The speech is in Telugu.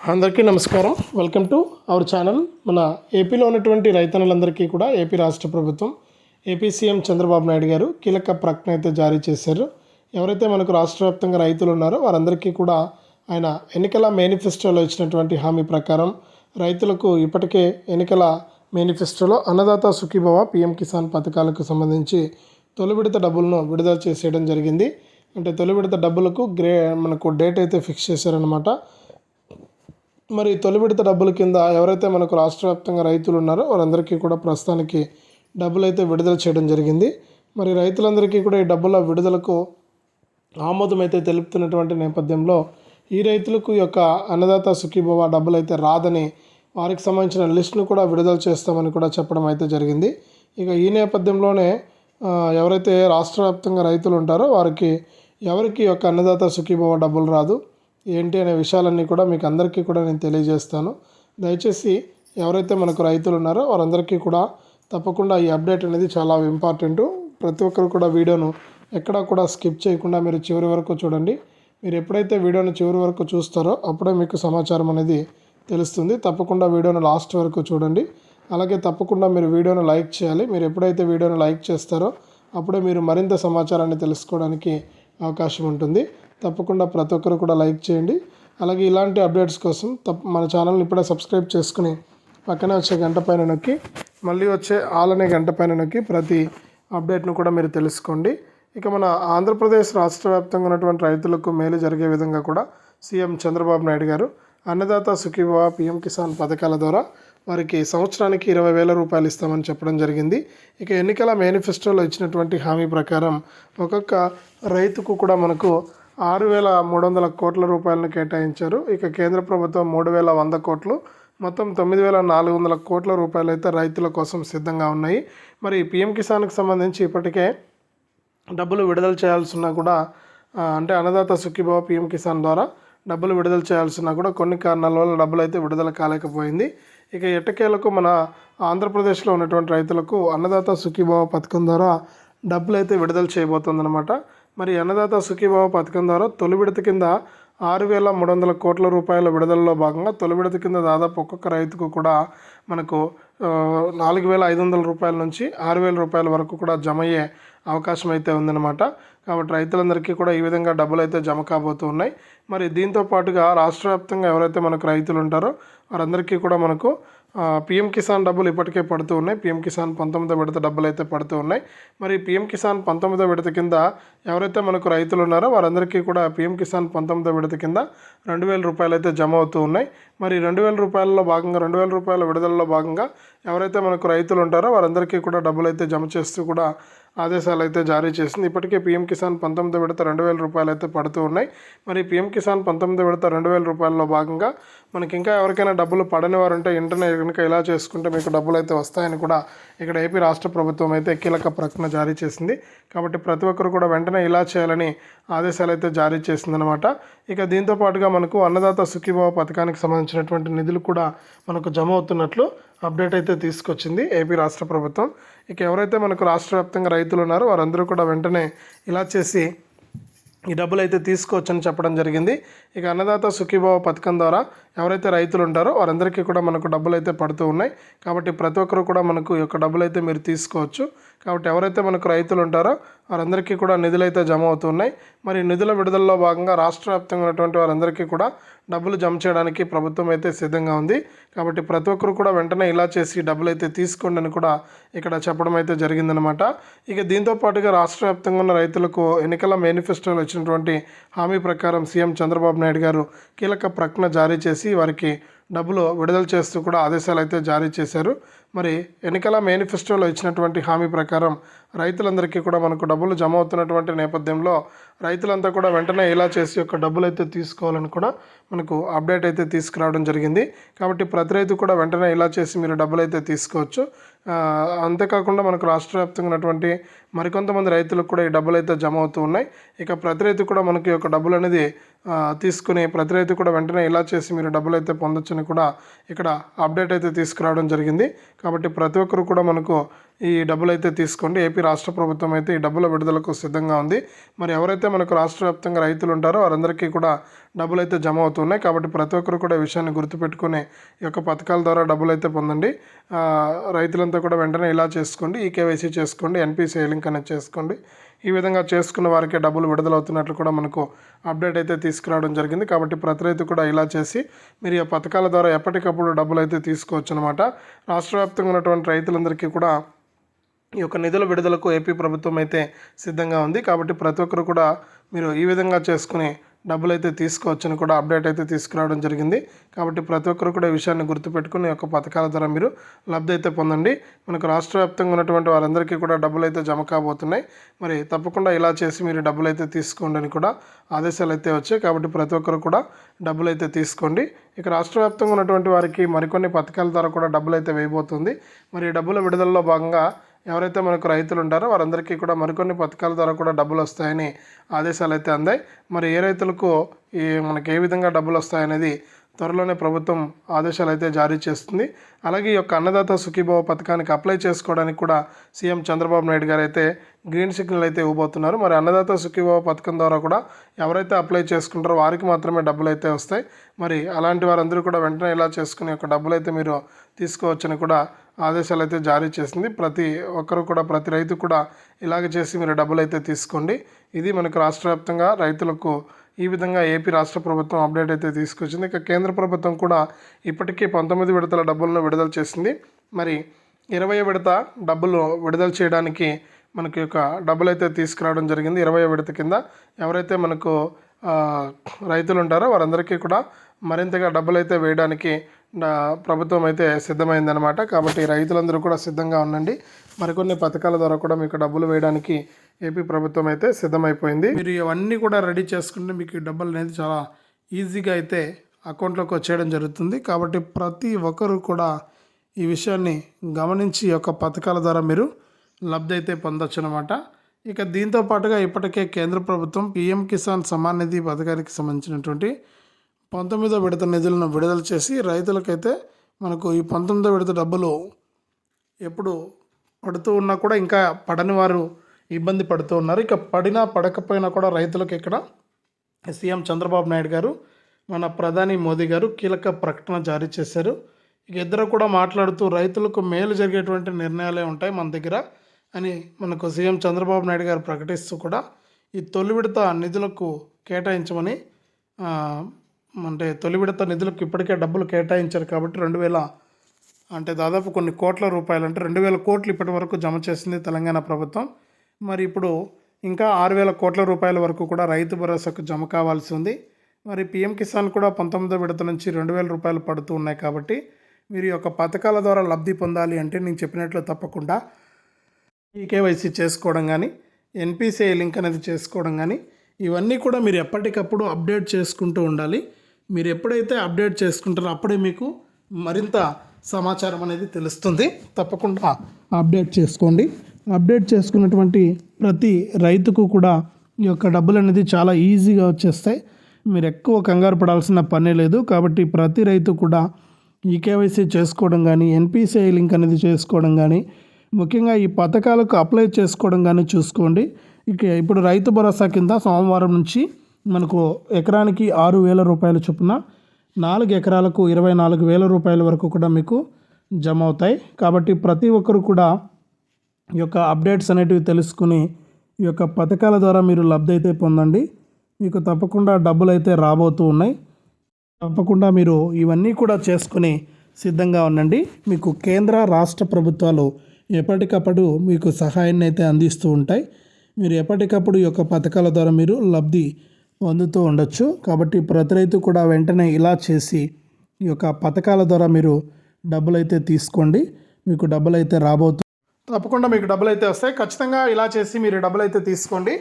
అందరికీ నమస్కారం. వెల్కమ్ టు అవర్ ఛానల్ మన ఏపీలో ఉన్నటువంటి రైతన్నులందరికీ కూడా ఏపీ రాష్ట్ర ప్రభుత్వం ఏపీ సీఎం చంద్రబాబు నాయుడు గారు కీలక ప్రకటన అయితే జారీ చేశారు. ఎవరైతే మనకు రాష్ట్ర వ్యాప్తంగా రైతులు ఉన్నారో వారందరికీ కూడా ఆయన ఎన్నికల మేనిఫెస్టోలో ఇచ్చినటువంటి హామీ ప్రకారం రైతులకు ఇప్పటికే ఎన్నికల మేనిఫెస్టోలో అన్నదాత సుఖీభవ పిఎం కిసాన్ పథకాలకు సంబంధించి తొలి విడత డబ్బులను విడుదల చేసేయడం జరిగింది. అంటే తొలి విడత డబ్బులకు గ్రే మనకు డేట్ అయితే ఫిక్స్ చేశారనమాట మరి తొలి విడత డబ్బుల కింద ఎవరైతే మనకు రాష్ట్ర వ్యాప్తంగా రైతులు ఉన్నారో వారందరికీ కూడా ప్రస్తుతానికి డబ్బులు అయితే విడుదల చేయడం జరిగింది. మరి రైతులందరికీ కూడా ఈ డబ్బుల విడుదలకు ఆమోదం అయితే తెలుపుతున్నటువంటి నేపథ్యంలో ఈ రైతులకు ఈ యొక్క అన్నదాత సుఖీభవ డబ్బులు అయితే రాదని వారికి సంబంధించిన లిస్టును కూడా విడుదల చేస్తామని కూడా చెప్పడం అయితే జరిగింది. ఇక ఈ నేపథ్యంలోనే ఎవరైతే రాష్ట్ర వ్యాప్తంగా రైతులు ఉంటారో వారికి ఎవరికి ఈ యొక్క అన్నదాత సుఖీభవ డబ్బులు రాదు. ఏంటి అనే విషయాలన్నీ కూడా మీకు అందరికీ కూడా నేను తెలియజేస్తాను. దయచేసి ఎవరైతే మనకు రైతులు ఉన్నారో వారందరికీ కూడా తప్పకుండా ఈ అప్డేట్ అనేది చాలా ఇంపార్టెంట్. ప్రతి ఒక్కరు కూడా వీడియోను ఎక్కడా కూడా స్కిప్ చేయకుండా మీరు చివరి వరకు చూడండి. మీరు ఎప్పుడైతే వీడియోను చివరి వరకు చూస్తారో అప్పుడే మీకు సమాచారం అనేది తెలుస్తుంది. తప్పకుండా వీడియోను లాస్ట్ వరకు చూడండి. అలాగే తప్పకుండా మీరు వీడియోను లైక్ చేయాలి. మీరు ఎప్పుడైతే వీడియోను లైక్ చేస్తారో అప్పుడే మీరు మరింత సమాచారాన్ని తెలుసుకోవడానికి అవకాశం ఉంటుంది. తప్పకుండా ప్రతి ఒక్కరు కూడా లైక్ చేయండి. అలాగే ఇలాంటి అప్డేట్స్ కోసం తప్ప మన ఛానల్ని ఇప్పుడే సబ్స్క్రైబ్ చేసుకుని పక్కనే వచ్చే గంట పైన నొక్కి మళ్ళీ వచ్చే ఆల్ అనే గంట పైన నొక్కి ప్రతి అప్డేట్ను కూడా మీరు తెలుసుకోండి. ఇక మన ఆంధ్రప్రదేశ్ రాష్ట్ర వ్యాప్తంగా ఉన్నటువంటి రైతులకు మేలు జరిగే విధంగా కూడా సీఎం చంద్రబాబు నాయుడు గారు అన్నదాత సుఖీభవ పిఎం కిసాన్ పథకాల ద్వారా వారికి సంవత్సరానికి ఇరవై వేల రూపాయలు ఇస్తామని చెప్పడం జరిగింది. ఇక ఎన్నికల మేనిఫెస్టోలో ఇచ్చినటువంటి హామీ ప్రకారం ఒక్కొక్క రైతుకు కూడా మనకు ఆరు వేల మూడు వందల కోట్ల రూపాయలను కేటాయించారు. ఇక కేంద్ర ప్రభుత్వం మూడు వేల వంద కోట్లు మొత్తం తొమ్మిది వేల నాలుగు వందల కోట్ల రూపాయలు అయితే రైతుల కోసం సిద్ధంగా ఉన్నాయి. మరి పిఎం కిసాన్కి సంబంధించి ఇప్పటికే డబ్బులు విడుదల చేయాల్సిన కూడా అంటే అన్నదాత సుఖీభావ పిఎం కిసాన్ ద్వారా డబ్బులు విడుదల చేయాల్సిన కూడా కొన్ని కారణాల వల్ల డబ్బులు అయితే విడుదల కాలేకపోయింది. ఇక ఎట్టకేలకు మన ఆంధ్రప్రదేశ్లో ఉన్నటువంటి రైతులకు అన్నదాత సుఖీభావ పథకం ద్వారా డబ్బులు అయితే విడుదల చేయబోతుందన్నమాట. మరి అన్నదాత సుఖీభావ పథకం ద్వారా తొలి విడత కింద ఆరు వేల మూడు వందల కోట్ల రూపాయల విడుదలలో భాగంగా తొలి విడత కింద దాదాపు ఒక్కొక్క రైతుకు కూడా మనకు నాలుగు వేల ఐదు వందల రూపాయల నుంచి ఆరు వేల రూపాయల వరకు కూడా జమ అయ్యే అవకాశం అయితే ఉందన్నమాట. కాబట్టి రైతులందరికీ కూడా ఈ విధంగా డబ్బులు అయితే జమ కాబోతూ ఉన్నాయి. మరి దీంతో పాటుగా రాష్ట్ర వ్యాప్తంగా ఎవరైతే మనకు రైతులు ఉంటారో వారందరికీ కూడా మనకు పిఎం కిసాన్ డబ్బులు ఇప్పటికే పడుతూ ఉన్నాయి. పిఎం కిసాన్ పంతొమ్మిదో విడత డబ్బులు అయితే పడుతూ ఉన్నాయి. మరి పిఎం కిసాన్ పంతొమ్మిదో విడత కింద ఎవరైతే మనకు రైతులు ఉన్నారో వారందరికీ కూడా పిఎం కిసాన్ పంతొమ్మిదో విడత కింద రెండు వేల రూపాయలు అయితే జమ అవుతూ ఉన్నాయి. మరి రెండు వేల రూపాయలలో భాగంగా రెండు వేల రూపాయల విడుదలలో భాగంగా ఎవరైతే మనకు రైతులు ఉంటారో వారందరికీ కూడా డబ్బులు అయితే జమ చేస్తూ కూడా ఆదేశాలు అయితే జారీ చేసింది. ఇప్పటికే పీఎం కిసాన్ పంతొమ్మిది విడత రెండు వేల రూపాయలు అయితే పడుతూ ఉన్నాయి. మరి పీఎం కిసాన్ పంతొమ్మిది విడత రెండు వేల రూపాయలలో భాగంగా మనకి ఇంకా ఎవరికైనా డబ్బులు పడని వారు ఉంటే వెంటనే కనుక ఇలా చేసుకుంటే మీకు డబ్బులు అయితే వస్తాయని కూడా ఇక్కడ ఏపీ రాష్ట్ర ప్రభుత్వం అయితే కీలక ప్రకటన జారీ చేసింది. కాబట్టి ప్రతి ఒక్కరు కూడా వెంటనే ఇలా చేయాలని ఆదేశాలు అయితే జారీ చేసిందనమాట ఇక దీంతో పాటుగా మనకు అన్నదాత సుఖీభావ పథకానికి సంబంధించినటువంటి నిధులు కూడా మనకు జమ అవుతున్నట్లు అప్డేట్ అయితే తీసుకొచ్చింది ఏపీ రాష్ట్ర ప్రభుత్వం. ఇక ఎవరైతే మనకు రాష్ట్ర వ్యాప్తంగా రైతులు ఉన్నారో వారందరూ కూడా వెంటనే ఇలా చేసి ఈ డబ్బులు అయితే తీసుకోవచ్చని చెప్పడం జరిగింది. ఇక అన్నదాత సుఖీభావ పథకం ద్వారా ఎవరైతే రైతులు ఉంటారో వారందరికీ కూడా మనకు డబ్బులు అయితే పడుతూ ఉన్నాయి. కాబట్టి ప్రతి ఒక్కరు కూడా మనకు ఈ యొక్క డబ్బులు అయితే మీరు తీసుకోవచ్చు. కాబట్టి ఎవరైతే మనకు రైతులు ఉంటారో వారందరికీ కూడా నిధులు అయితే జమ అవుతున్నాయి మరి నిధుల విడుదలలో భాగంగా రాష్ట్ర వ్యాప్తంగా ఉన్నటువంటి వారందరికీ కూడా డబ్బులు జమ చేయడానికి ప్రభుత్వం అయితే సిద్ధంగా ఉంది. కాబట్టి ప్రతి ఒక్కరు కూడా వెంటనే ఇలా చేసి డబ్బులు అయితే తీసుకోండి అని కూడా ఇక్కడ చెప్పడం అయితే జరిగిందనమాట ఇక దీంతో పాటుగా రాష్ట్ర వ్యాప్తంగా ఉన్న రైతులకు ఎన్నికల మేనిఫెస్టోలో ఇచ్చినటువంటి హామీ ప్రకారం సీఎం చంద్రబాబు నాయుడు గారు కీలక ప్రకటన జారీ చేసి వారికి డబ్బులు విడుదల చేస్తూ కూడా ఆదేశాలు అయితే జారీ చేశారు. మరి ఎన్నికల మేనిఫెస్టోలో ఇచ్చినటువంటి హామీ ప్రకారం రైతులందరికీ కూడా మనకు డబ్బులు జమ అవుతున్నటువంటి నేపథ్యంలో రైతులంతా కూడా వెంటనే ఇలా చేసి యొక్క డబ్బులు అయితే తీసుకోవాలని కూడా మనకు అప్డేట్ అయితే తీసుకురావడం జరిగింది. కాబట్టి ప్రతి రైతు కూడా వెంటనే ఇలా చేసి మీరు డబ్బులు అయితే తీసుకోవచ్చు అంతేకాకుండా మనకు రాష్ట్ర వ్యాప్తంగా ఉన్నటువంటి మరికొంతమంది రైతులకు కూడా ఈ డబ్బులు అయితే జమ అవుతూ ఉన్నాయి. ఇక ప్రతి రైతు కూడా మనకి ఒక యొక్క డబ్బులు అనేది తీసుకుని ప్రతి రైతు కూడా వెంటనే ఇలా చేసి మీరు డబ్బులు అయితే పొందొచ్చని కూడా ఇక్కడ అప్డేట్ అయితే తీసుకురావడం జరిగింది. కాబట్టి ప్రతి ఒక్కరు కూడా మనకు ఈ డబ్బులు అయితే తీసుకోండి. ఏపీ రాష్ట్ర ప్రభుత్వం అయితే ఈ డబ్బుల విడుదలకు సిద్ధంగా ఉంది. మరి ఎవరైతే మనకు రాష్ట్ర వ్యాప్తంగా రైతులు ఉంటారో వారందరికీ కూడా డబ్బులు అయితే జమ అవుతున్నాయి. కాబట్టి ప్రతి ఒక్కరు కూడా ఈ విషయాన్ని గుర్తుపెట్టుకునే ఈ యొక్క పథకాల ద్వారా డబ్బులు అయితే పొందండి రైతులంతా కూడా వెంటనే ఇలా చేసుకోండి. ఈ కేవైసీ చేసుకోండి. ఎన్పిసిఐ లింక్ అనేది చేసుకోండి. ఈ విధంగా చేసుకున్న వారికే డబ్బులు విడుదలవుతున్నట్లు కూడా మనకు అప్డేట్ అయితే తీసుకురావడం జరిగింది. కాబట్టి ప్రతి రైతు కూడా ఇలా చేసి మీరు ఈ పథకాల ద్వారా ఎప్పటికప్పుడు డబ్బులు అయితే తీసుకోవచ్చు అనమాట రాష్ట్ర వ్యాప్తంగా ఉన్నటువంటి రైతులందరికీ కూడా ఈ యొక్క నిధుల విడుదలకు ఏపీ ప్రభుత్వం అయితే సిద్ధంగా ఉంది. కాబట్టి ప్రతి ఒక్కరు కూడా మీరు ఈ విధంగా చేసుకుని డబ్బులు అయితే తీసుకోవచ్చని కూడా అప్డేట్ అయితే తీసుకురావడం జరిగింది. కాబట్టి ప్రతి ఒక్కరు కూడా ఈ విషయాన్ని గుర్తుపెట్టుకుని ఈ యొక్క పథకాల ద్వారా మీరు లబ్ధి అయితే పొందండి. మనకు రాష్ట్ర వ్యాప్తంగా ఉన్నటువంటి వారందరికీ కూడా డబ్బులు అయితే జమ కాబోతున్నాయి. మరి తప్పకుండా ఇలా చేసి మీరు డబ్బులు అయితే తీసుకోండి అని కూడా ఆదేశాలు అయితే వచ్చాయి. కాబట్టి ప్రతి ఒక్కరు కూడా డబ్బులు అయితే తీసుకోండి. ఇక రాష్ట్ర వ్యాప్తంగా ఉన్నటువంటి వారికి మరికొన్ని పథకాల ద్వారా కూడా డబ్బులు అయితే వేయబోతుంది. మరి డబ్బుల విడుదలలో భాగంగా ఎవరైతే మనకు రైతులు ఉంటారో వారందరికీ కూడా మరికొన్ని పథకాల ద్వారా కూడా డబ్బులు వస్తాయని ఆదేశాలు అయితే అందాయి. మరి ఏ రైతులకు ఈ మనకి ఏ విధంగా డబ్బులు వస్తాయనేది త్వరలోనే ప్రభుత్వం ఆదేశాలు అయితే జారీ చేస్తుంది. అలాగే ఈ యొక్క అన్నదాత సుఖీభావ పథకానికి అప్లై చేసుకోవడానికి కూడా సీఎం చంద్రబాబు నాయుడు గారు అయితే గ్రీన్ సిగ్నల్ అయితే ఇవ్వబోతున్నారు. మరి అన్నదాత సుఖీభావ పథకం ద్వారా కూడా ఎవరైతే అప్లై చేసుకుంటారో వారికి మాత్రమే డబ్బులు అయితే వస్తాయి. మరి అలాంటి వారందరూ కూడా వెంటనే ఇలా చేసుకుని యొక్క డబ్బులు అయితే మీరు తీసుకోవచ్చని కూడా ఆదేశాలు అయితే జారీ చేసింది. ప్రతి ఒక్కరు కూడా ప్రతి రైతు కూడా ఇలాగ చేసి మీరు డబ్బులు అయితే తీసుకోండి. ఇది మనకు రాష్ట్ర వ్యాప్తంగా రైతులకు ఈ విధంగా ఏపీ రాష్ట్ర ప్రభుత్వం అప్డేట్ అయితే తీసుకొచ్చింది. ఇక కేంద్ర ప్రభుత్వం కూడా ఇప్పటికీ పంతొమ్మిది విడతల డబ్బులను విడుదల చేసింది. మరి ఇరవై విడత డబ్బులు విడుదల చేయడానికి మనకి యొక్క డబ్బులు అయితే తీసుకురావడం జరిగింది. ఇరవై విడత కింద ఎవరైతే మనకు రైతులు ఉంటారో వారందరికీ కూడా మరింతగా డబ్బులు అయితే వేయడానికి ప్రభుత్వం అయితే సిద్ధమైందనమాట కాబట్టి రైతులందరూ కూడా సిద్ధంగా ఉండండి. మరికొన్ని పథకాల ద్వారా కూడా మీకు డబ్బులు వేయడానికి ఏపీ ప్రభుత్వం అయితే సిద్ధమైపోయింది. మీరు ఇవన్నీ కూడా రెడీ చేసుకుంటే మీకు డబ్బులు అనేది చాలా ఈజీగా అయితే అకౌంట్లోకి వచ్చేయడం జరుగుతుంది. కాబట్టి ప్రతి ఒక్కరూ కూడా ఈ విషయాన్ని గమనించి ఒక యొక్క పథకాల ద్వారా మీరు లబ్ధి అయితే పొందొచ్చు అనమాట ఇక దీంతో పాటుగా ఇప్పటికే కేంద్ర ప్రభుత్వం పిఎం కిసాన్ సమాన్ నిధి పథకానికి సంబంధించినటువంటి పంతొమ్మిదో విడత నిధులను విడుదల చేసి రైతులకైతే మనకు ఈ పంతొమ్మిదో విడత డబ్బులు ఎప్పుడు పడుతూ ఉన్నా కూడా ఇంకా పడని వారు ఇబ్బంది పడుతూ ఉన్నారు. ఇక పడినా పడకపోయినా కూడా రైతులకు ఇక్కడ సీఎం చంద్రబాబు నాయుడు గారు మన ప్రధాని మోదీ గారు కీలక ప్రకటన జారీ చేశారు. ఇక ఇద్దరు కూడా మాట్లాడుతూ రైతులకు మేలు జరిగేటువంటి నిర్ణయాలే ఉంటాయి మన దగ్గర అని మనకు సీఎం చంద్రబాబు నాయుడు గారు ప్రకటిస్తూ కూడా ఈ తొలి విడత నిధులకు కేటాయించమని అంటే తొలి విడత నిధులకు ఇప్పటికే డబ్బులు కేటాయించారు కాబట్టి రెండు వేల అంటే దాదాపు కొన్ని కోట్ల రూపాయలు అంటే రెండు వేల కోట్లు ఇప్పటి వరకు జమ చేసింది తెలంగాణ ప్రభుత్వం. మరి ఇప్పుడు ఇంకా ఆరు వేల కోట్ల రూపాయల వరకు కూడా రైతు భరోసాకు జమ కావాల్సి ఉంది. మరి పిఎం కిసాన్ కూడా పంతొమ్మిదో విడత నుంచి రెండు వేల రూపాయలు పడుతూ ఉన్నాయి కాబట్టి మీరు ఈ యొక్క పథకాల ద్వారా లబ్ధి పొందాలి అంటే నేను చెప్పినట్లు తప్పకుండా ఈకేవైసీ చేసుకోవడం కానీ ఎన్పిసిఐ లింక్ అనేది చేసుకోవడం కానీ ఇవన్నీ కూడా మీరు ఎప్పటికప్పుడు అప్డేట్ చేసుకుంటూ ఉండాలి. మీరు ఎప్పుడైతే అప్డేట్ చేసుకుంటారో అప్పుడే మీకు మరింత సమాచారం అనేది తెలుస్తుంది. తప్పకుండా అప్డేట్ చేసుకోండి. అప్డేట్ చేసుకున్నటువంటి ప్రతి రైతుకు కూడా ఈ యొక్క డబ్బులు అనేది చాలా ఈజీగా వచ్చేస్తాయి. మీరు ఎక్కువ కంగారు పడాల్సిన పనే లేదు. కాబట్టి ప్రతి రైతు కూడా ఈ కేవైసీ చేసుకోవడం కానీ ఎన్పిసిఐ లింక్ అనేది చేసుకోవడం కానీ ముఖ్యంగా ఈ పథకాలకు అప్లై చేసుకోవడం కానీ చూసుకోండి. ఇక ఇప్పుడు రైతు భరోసా కింద సోమవారం నుంచి మనకు ఎకరానికి ఆరు వేల రూపాయల చొప్పున నాలుగు ఎకరాలకు ఇరవై నాలుగు వేల రూపాయల వరకు కూడా మీకు జమ అవుతాయి. కాబట్టి ప్రతి ఒక్కరు కూడా ఈ యొక్క అప్డేట్స్ అనేటివి తెలుసుకుని ఈ యొక్క పథకాల ద్వారా మీరు లబ్ధి అయితే పొందండి. మీకు తప్పకుండా డబ్బులు అయితే రాబోతూ ఉన్నాయి. తప్పకుండా మీరు ఇవన్నీ కూడా చేసుకుని సిద్ధంగా ఉండండి. మీకు కేంద్ర రాష్ట్ర ప్రభుత్వాలు ఎప్పటికప్పుడు మీకు సహాయాన్ని అయితే అందిస్తూ ఉంటాయి. మీరు ఎప్పటికప్పుడు ఈ యొక్క పథకాల ద్వారా మీరు లబ్ధి పొందుతూ ఉండొచ్చు. కాబట్టి ప్రతి రైతు కూడా వెంటనే ఇలా చేసి ఈ యొక్క పథకాల ద్వారా మీరు డబ్బులు అయితే తీసుకోండి. మీకు డబ్బులు అయితే రాబోతు తప్పకుండా మీకు డబ్బులు అయితే వస్తాయి. ఖచ్చితంగా ఇలా చేసి మీరు డబ్బులు అయితే తీసుకోండి.